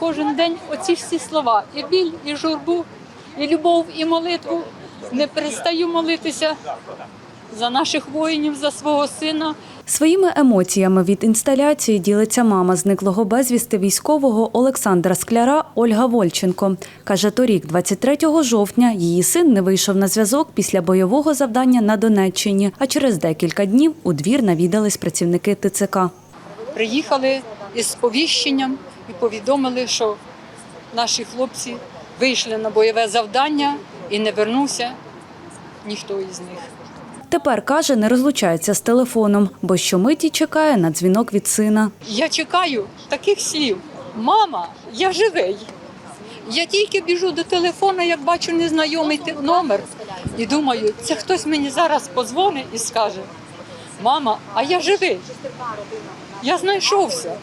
кожен день оці всі слова: і біль, і журбу, і любов, і молитву. Не перестаю молитися за наших воїнів, за свого сина. Своїми емоціями від інсталяції ділиться мама зниклого безвісти військового Олександра Скляра Ольга Вольченко. Каже, торік, 23 жовтня, її син не вийшов на зв'язок після бойового завдання на Донеччині, а через декілька днів у двір навідались працівники ТЦК. Приїхали із сповіщенням і повідомили, що наші хлопці вийшли на бойове завдання і не вернувся ніхто із них. Тепер каже, не розлучається з телефоном, бо щомиті чекає на дзвінок від сина. Я чекаю таких слів. Мама, я живий. Я тільки біжу до телефону, як бачу незнайомий номер, і думаю, це хтось мені зараз позвонить і скаже: Мама, а я живий. Я знайшовся.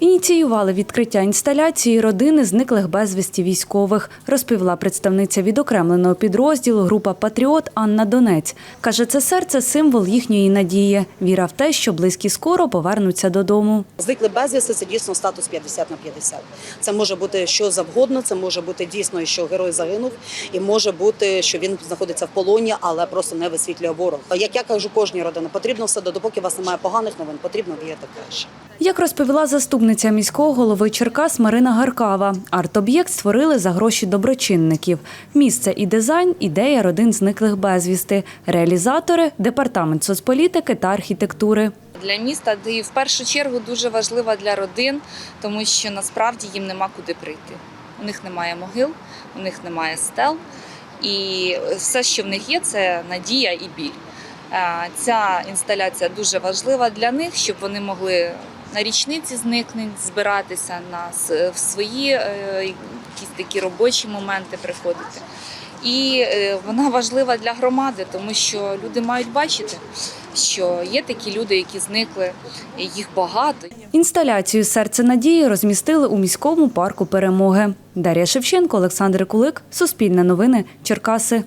Ініціювали відкриття інсталяції родини зниклих безвісті військових, розповіла представниця відокремленого підрозділу група Патріот Анна Донець. Каже, це серце символ їхньої надії. Віра в те, що близькі скоро повернуться додому. Зникли безвісти це дійсно статус 50 на 50. Це може бути що завгодно, це може бути дійсно, що герой загинув, і може бути, що він знаходиться в полоні, але просто не висвітлює ворог. Як я кажу, кожній родині потрібно все допоки у вас немає поганих новин, потрібно вірити краще. Як розповіла заступниця міського голови Черкас Марина Гаркава, арт-об'єкт створили за гроші доброчинників. Місце і дизайн – ідея родин зниклих безвісти. Реалізатори – департамент соцполітики та архітектури. для міста, і в першу чергу дуже важлива для родин, тому що насправді їм нема куди прийти. У них немає могил, у них немає стел, і все, що в них є, це надія і біль. Е, Ця інсталяція дуже важлива для них, щоб вони могли на річниці зникнень збиратися на в свої е, якісь такі робочі моменти приходити. І е, вона важлива для громади, тому що люди мають бачити, що є такі люди, які зникли, їх багато. Інсталяцію «Серце надії» розмістили у міському парку перемоги. Дар'я Шевченко, Олександр Кулик, Суспільне новини, Черкаси.